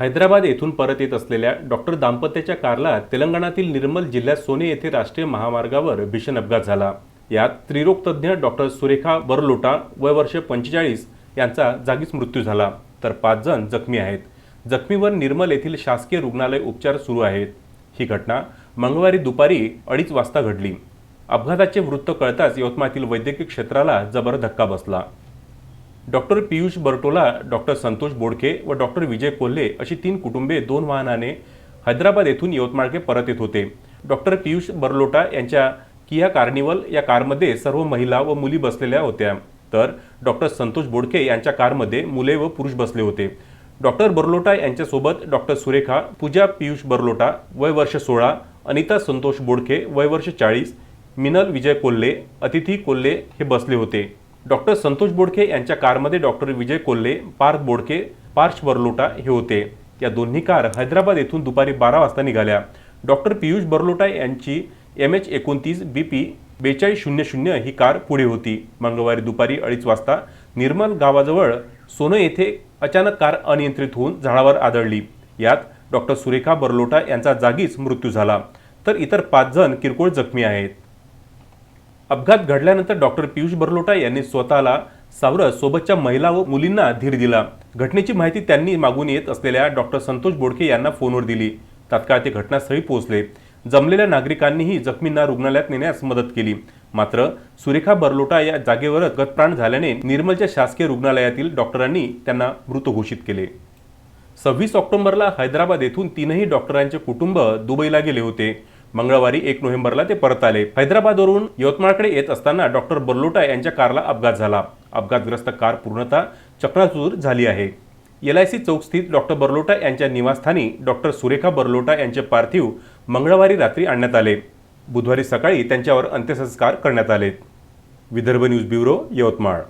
हैदराबाद येथून परत येत असलेल्या डॉक्टर दाम्पत्याच्या कारला तेलंगणातील निर्मल जिल्ह्यात सोने येथे राष्ट्रीय महामार्गावर भीषण अपघात झाला. यात स्त्रीरोग तज्ज्ञ डॉक्टर सुरेखा बरलोटा वय वर्ष पंचेचाळीस यांचा जागीच मृत्यू झाला. तर पाच जण जखमी आहेत. जखमीवर निर्मल येथील शासकीय रुग्णालय उपचार सुरू आहेत. ही घटना मंगळवारी दुपारी अडीच वाजता घडली. अपघाताचे वृत्त कळताच यवतमाळतील वैद्यकीय क्षेत्राला जबर धक्का बसला. डॉक्टर पियुष बर्टोला डॉक्टर संतोष बोडके व डॉक्टर विजय कोल्हे अशी तीन कुटुंबे दोन वाहनाने हैदराबाद येथून यवतमाळके परत येत होते. डॉक्टर पियुष बर्लोटा यांच्या किया कार्निवल या कारमध्ये सर्व महिला व मुली बसलेल्या होत्या. तर डॉक्टर संतोष बोडके यांच्या कारमध्ये मुले व पुरुष बसले होते. डॉक्टर बर्लोटा यांच्यासोबत डॉक्टर सुरेखा पूजा पियुष बर्लोटा वय वर्ष सोळा अनिता संतोष बोडके वय वर्ष चाळीस मिनल विजय कोल्हे अतिथी कोल्हे हे बसले होते. डॉक्टर संतोष बोडके यांच्या कारमध्ये डॉक्टर विजय कोल्हे पार्थ बोडके पार्श बर्लोटा हे होते. या दोन्ही कार हैदराबाद येथून दुपारी बारा वाजता निघाल्या. डॉक्टर पियुष बर्लोटा यांची एम एच एकोणतीस बी पी बेचाळीस शून्य शून्य ही कार पुढे होती. मंगळवारी दुपारी अडीच वाजता निर्मल गावाजवळ सोनं येथे अचानक कार अनियंत्रित होऊन झाडावर आदळली. यात डॉक्टर सुरेखा बर्लोटा यांचा जागीच मृत्यू झाला. तर इतर पाच जण किरकोळ जखमी आहेत. अपघात घडल्यानंतर डॉक्टर पियुष बरलोटा यांनी स्वतःला सावरत सोबतच्या महिला व मुलींना धीर दिला. घटनेची माहिती त्यांनी मागून येत असलेल्या डॉक्टर संतोष बोडके यांना फोनवर दिली. तात्काळ ते घटनास्थळी पोहोचले. जमलेल्या नागरिकांनीही जखमींना रुग्णालयात नेण्यास मदत केली. मात्र सुरेखा बरलोटा या जागेवरच गतप्राण झाल्याने निर्मलच्या शासकीय रुग्णालयातील डॉक्टरांनी त्यांना मृत घोषित केले. सव्वीस ऑक्टोबरला हैदराबाद येथून तीनही डॉक्टरांचे कुटुंब दुबईला गेले होते. मंगळवारी एक नोव्हेंबरला ते परत आले. हैदराबादवरून यवतमाळकडे येत असताना डॉक्टर बर्लोटा यांच्या कारला अपघात झाला. अपघातग्रस्त कार पूर्णतः चक्राचूर झाली आहे. एल आय सी चौकस्थित डॉक्टर बर्लोटा यांच्या निवासस्थानी डॉक्टर सुरेखा बर्लोटा यांचे पार्थिव मंगळवारी रात्री आणण्यात आले. बुधवारी सकाळी त्यांच्यावर अंत्यसंस्कार करण्यात आले. Vidarbha news bureau Yavatmal.